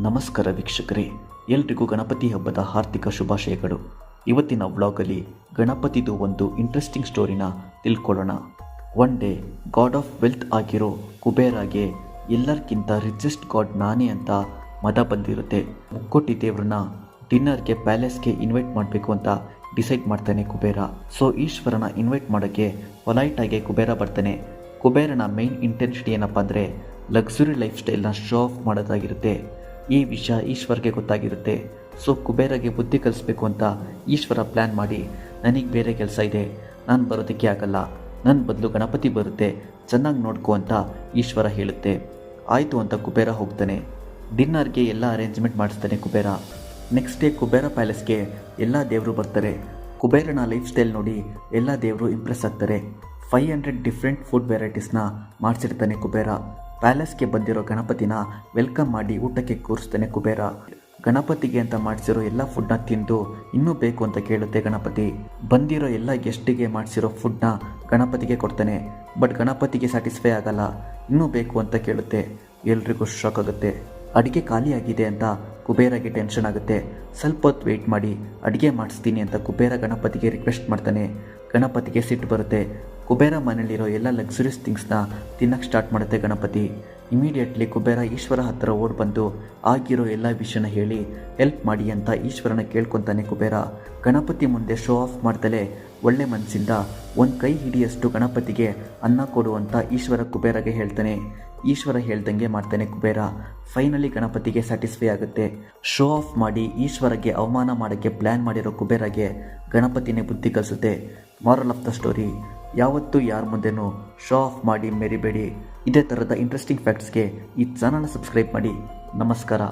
ನಮಸ್ಕಾರ ವೀಕ್ಷಕರೇ. ಎಲ್ರಿಗೂ ಗಣಪತಿ ಹಬ್ಬದ ಹಾರ್ದಿಕ ಶುಭಾಶಯಗಳು. ಇವತ್ತಿನ ವ್ಲಾಗಲ್ಲಿ ಗಣಪತಿದು ಒಂದು ಇಂಟ್ರೆಸ್ಟಿಂಗ್ ಸ್ಟೋರಿನ ತಿಳ್ಕೊಳ್ಳೋಣ. One day god of wealth ಆಗಿರೋ ಕುಬೇರಾಗೆ ಎಲ್ಲರಿಗಿಂತ ರಿಚೆಸ್ಟ್ ಗಾಡ್ ನಾನೇ ಅಂತ ಮದ ಬಂದಿರುತ್ತೆ. ಮುಕ್ಕೋಟಿ ದೇವ್ರನ್ನ ಡಿನ್ನರ್ಗೆ ಪ್ಯಾಲೇಸ್ಗೆ ಇನ್ವೈಟ್ ಮಾಡಬೇಕು ಅಂತ ಡಿಸೈಡ್ ಮಾಡ್ತಾನೆ ಕುಬೇರ. ಸೊ ಈಶ್ವರನ ಇನ್ವೈಟ್ ಮಾಡೋಕ್ಕೆ ಪೊಲೈಟಾಗಿ ಕುಬೇರ ಬರ್ತಾನೆ. ಕುಬೇರನ ಮೇನ್ ಇಂಟೆನ್ಸಿಟಿ ಏನಪ್ಪ ಅಂದರೆ ಲಕ್ಸುರಿ ಲೈಫ್ ಸ್ಟೈಲ್ನ ಶೋ ಆಫ್ ಮಾಡೋದಾಗಿರುತ್ತೆ. ಈ ವಿಷಯ ಈಶ್ವರ್ಗೆ ಗೊತ್ತಾಗಿರುತ್ತೆ. ಸೊ ಕುಬೇರಗೆ ಬುದ್ಧಿ ಕಲಿಸ್ಬೇಕು ಅಂತ ಈಶ್ವರ ಪ್ಲ್ಯಾನ್ ಮಾಡಿ ನನಗೆ ಬೇರೆ ಕೆಲಸ ಇದೆ. ನಾನು ಬರೋದಕ್ಕೆ ಆಗಲ್ಲ. ನನ್ನ ಬದಲು ಗಣಪತಿ ಬರುತ್ತೆ. ಚೆನ್ನಾಗಿ ನೋಡ್ಕೊ ಅಂತ ಈಶ್ವರ ಹೇಳುತ್ತೆ. ಆಯಿತು ಅಂತ ಕುಬೇರ ಹೋಗ್ತಾನೆ. ಡಿನ್ನರ್ಗೆ ಎಲ್ಲ ಅರೇಂಜ್ಮೆಂಟ್ ಮಾಡಿಸ್ತಾನೆ ಕುಬೇರ. ನೆಕ್ಸ್ಟ್ ಡೇ ಕುಬೇರ ಪ್ಯಾಲೇಸ್ಗೆ ಎಲ್ಲ ದೇವರು ಬರ್ತಾರೆ. ಕುಬೇರನ ಲೈಫ್ ಸ್ಟೈಲ್ ನೋಡಿ ಎಲ್ಲ ದೇವರು ಇಂಪ್ರೆಸ್ ಆಗ್ತಾರೆ. ಫೈವ್ ಹಂಡ್ರೆಡ್ ಡಿಫ್ರೆಂಟ್ ಫುಡ್ ವೆರೈಟೀಸ್ನ ಮಾಡಿಸಿರ್ತಾನೆ ಕುಬೇರ. ಪ್ಯಾಲೇಸ್ಗೆ ಬಂದಿರೋ ಗಣಪತಿನ ವೆಲ್ಕಮ್ ಮಾಡಿ ಊಟಕ್ಕೆ ಕೂರಿಸ್ತಾನೆ ಕುಬೇರ. ಗಣಪತಿಗೆ ಅಂತ ಮಾಡಿಸಿರೋ ಎಲ್ಲ ಫುಡ್ನ ತಿಂದು ಇನ್ನೂ ಬೇಕು ಅಂತ ಕೇಳುತ್ತೆ ಗಣಪತಿ. ಬಂದಿರೋ ಎಲ್ಲ ಗೆಸ್ಟಿಗೆ ಮಾಡಿಸಿರೋ ಫುಡ್ನ ಗಣಪತಿಗೆ ಕೊಡ್ತಾನೆ. ಬಟ್ ಗಣಪತಿಗೆ ಸ್ಯಾಟಿಸ್ಫೈ ಆಗಲ್ಲ. ಇನ್ನೂ ಬೇಕು ಅಂತ ಕೇಳುತ್ತೆ. ಎಲ್ರಿಗೂ ಶಾಕ್ ಆಗುತ್ತೆ. ಅಡುಗೆ ಖಾಲಿಯಾಗಿದೆ ಅಂತ ಕುಬೇರಗೆ ಟೆನ್ಷನ್ ಆಗುತ್ತೆ. ಸ್ವಲ್ಪ ಹೊತ್ತು ವೆಯ್ಟ್ ಮಾಡಿ, ಅಡುಗೆ ಮಾಡಿಸ್ತೀನಿ ಅಂತ ಕುಬೇರ ಗಣಪತಿಗೆ ರಿಕ್ವೆಸ್ಟ್ ಮಾಡ್ತಾನೆ. ಗಣಪತಿಗೆ ಸಿಟ್ಟು ಬರುತ್ತೆ. ಕುಬೇರ ಮನೆಯಲ್ಲಿರೋ ಎಲ್ಲ ಲಕ್ಸುರಿಯಸ್ ಥಿಂಗ್ಸ್ನ ತಿನ್ನಕ್ಕೆ ಸ್ಟಾರ್ಟ್ ಮಾಡುತ್ತೆ ಗಣಪತಿ. ಇಮಿಡಿಯೇಟ್ಲಿ ಕುಬೇರ ಈಶ್ವರ ಹತ್ತಿರ ಓಡ್ ಬಂದು ಆಗಿರೋ ಎಲ್ಲ ವಿಷಯನ ಹೇಳಿ ಹೆಲ್ಪ್ ಮಾಡಿ ಅಂತ ಈಶ್ವರನ ಕೇಳ್ಕೊತಾನೆ ಕುಬೇರ. ಗಣಪತಿ ಮುಂದೆ ಶೋ ಆಫ್ ಮಾಡ್ದಲೇ ಒಳ್ಳೆ ಮನಸ್ಸಿಂದ ಒಂದು ಕೈ ಹಿಡಿಯಷ್ಟು ಗಣಪತಿಗೆ ಅನ್ನ ಕೊಡು ಈಶ್ವರ ಕುಬೇರಗೆ ಹೇಳ್ತಾನೆ. ಈಶ್ವರ ಹೇಳ್ದಂಗೆ ಮಾಡ್ತಾನೆ ಕುಬೇರ. ಫೈನಲಿ ಗಣಪತಿಗೆ ಸ್ಯಾಟಿಸ್ಫೈ ಆಗುತ್ತೆ. ಶೋ ಆಫ್ ಮಾಡಿ ಈಶ್ವರಗೆ ಅವಮಾನ ಮಾಡೋಕ್ಕೆ ಪ್ಲ್ಯಾನ್ ಮಾಡಿರೋ ಕುಬೇರಗೆ ಗಣಪತಿನೇ ಬುದ್ಧಿ ಕಲಿಸುತ್ತೆ. ಮಾರಲ್ ಆಫ್ ದ ಸ್ಟೋರಿ ಯಾವತ್ತೂ ಯಾರ ಮುಂದೆನೂ ಶೋ ಆಫ್ ಮಾಡಿ, ಮೆರಿಬೇಡಿ. ಇದೇ ಥರದ ಇಂಟ್ರೆಸ್ಟಿಂಗ್ ಫ್ಯಾಕ್ಟ್ಸ್ಗೆ ಈ ಚಾನಲ್ನ ಸಬ್ಸ್ಕ್ರೈಬ್ ಮಾಡಿ. ನಮಸ್ಕಾರ.